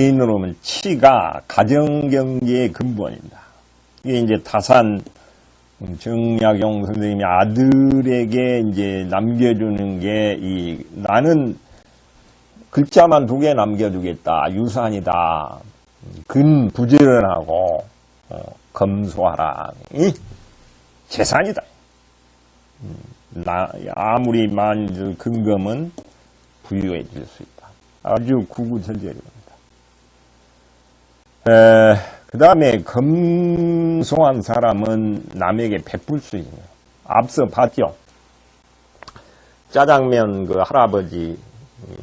개인으로 보면 치가 가정경제의 근본입니다. 이게 이제 다산 정약용 선생님이 아들에게 이제 남겨주는 게 이 나는 글자만 두 개 남겨주겠다. 유산이다. 근 부지런하고 어, 검소하라. 이 재산이다. 음, 나 아무리 많은 근검은 부유해 질 수 있다. 아주 구구절절입니다. 그 다음에 검소한 사람은 남에게 베풀 수 있는 앞서 봤죠. 짜장면 그 할아버지 음,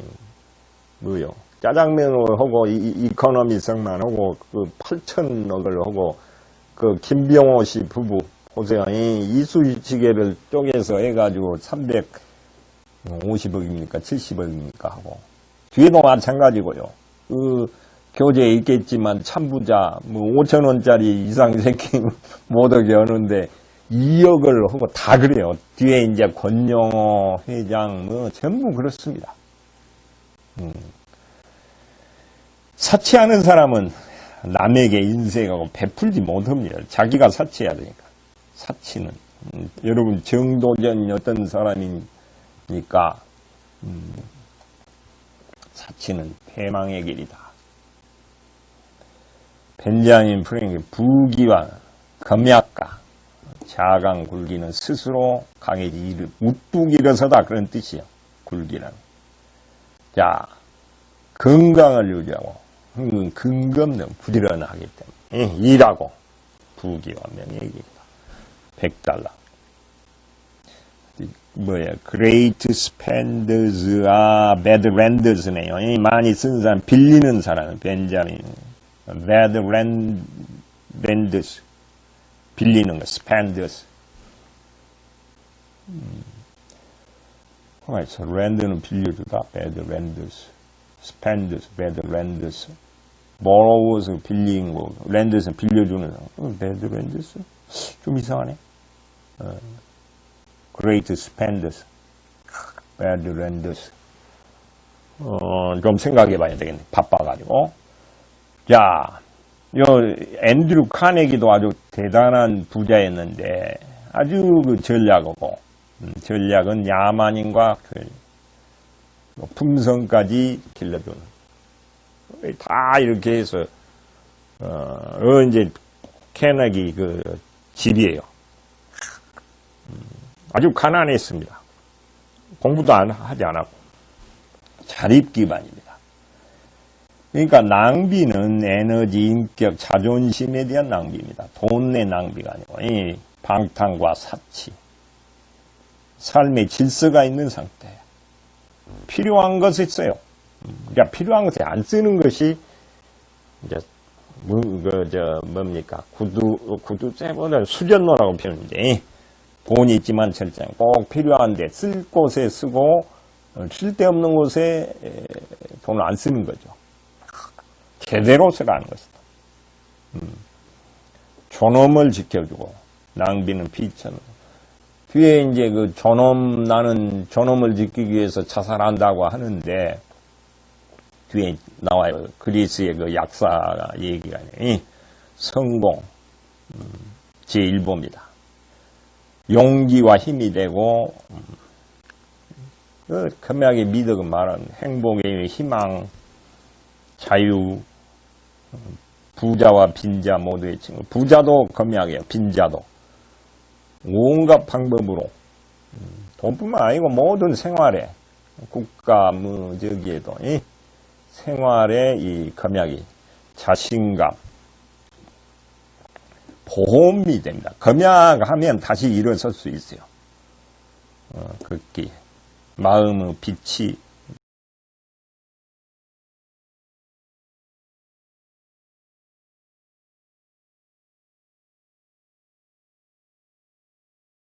뭐요? 짜장면을 하고 이, 이- 이코노미성만 하고 그 8천억을 하고 그 김병호 씨 부부 보세요. 이 이수지계를 쪼개서 해가지고 350억입니까 70억입니까 하고 뒤에도 마찬가지고요. 그 교재에 있겠지만 참부자 뭐 5천 원짜리 이상 새끼 못 오게 하는데 2억을 하고 다 그래요. 뒤에 이제 권영호 회장 뭐 전부 그렇습니다. 음. 사치하는 사람은 남에게 인색하고 베풀지 못합니다. 자기가 사치해야 되니까. 사치는 음, 여러분 정도전 어떤 사람이니까 음, 사치는 패망의 길이다. 벤자민 프랭크 부귀와 검약과 자강 굴기는 스스로 강해지 일을 우뚝 일어서다 그런 뜻이요. 굴기란. 자 건강을 유지하고 흥은 근검는 부지런하기 때문에 예, 일하고 부귀와 명예이다. 100달러. 뭐야, great spenders와 bad renders네요. 이 많이 쓴 사람, 빌리는 사람, 벤자민. Bad rend, renders. 빌리는 거, spenders. 음. 그래서 렌드는 빌려주다, bad renders. spenders, bad renders. borrowers 빌리는 거, renders는 빌려주는. 어, bad renders? 좀 이상하네. great spenders, bad lenders. 어, 좀 생각해 봐야 되겠네. 바빠가지고. 자, 요, 앤드류 카네기도 아주 대단한 부자였는데, 아주 그 전략하고, 음, 전략은 야만인과 그, 뭐 품성까지 길러주는. 다 이렇게 해서, 어, 어, 이제, 케네기 그 집이에요. 아주 가난했습니다. 공부도 안, 하지 않았고. 자립 기반입니다. 그러니까 낭비는 에너지, 인격, 자존심에 대한 낭비입니다. 돈의 낭비가 아니고, 이 방탕과 사치. 삶의 질서가 있는 상태. 필요한 것을 써요. 그러니까 필요한 것에 안 쓰는 것이, 이제, 뭐, 그, 저, 뭡니까. 구두, 구두쇠보다 수전노라고 표현인데, 돈이 있지만 절장 꼭 필요한데 쓸 곳에 쓰고 어, 쓸데없는 곳에 에, 돈을 안 쓰는 거죠. 제대로 쓰라는 것이다. 음. 존엄을 지켜주고 낭비는 비천을. 뒤에 이제 그 존엄 나는 존엄을 지키기 위해서 자살한다고 하는데 뒤에 나와요. 그리스의 그 약사가 얘기가 이 성공 음, 제1보입니다. 용기와 힘이 되고 음, 그 금약의 미덕은 말하는 행복의 희망, 자유, 음, 부자와 빈자 모두의 친구. 부자도 금약이에요. 빈자도 온갖 방법으로 음, 돈뿐만 아니고 모든 생활에 국가 뭐 저기에도 이 생활에 이 금약이 자신감, 보험이 됩니다. 검약하면 다시 일어설 수 있어요. 어, 걷기. 마음의 빛이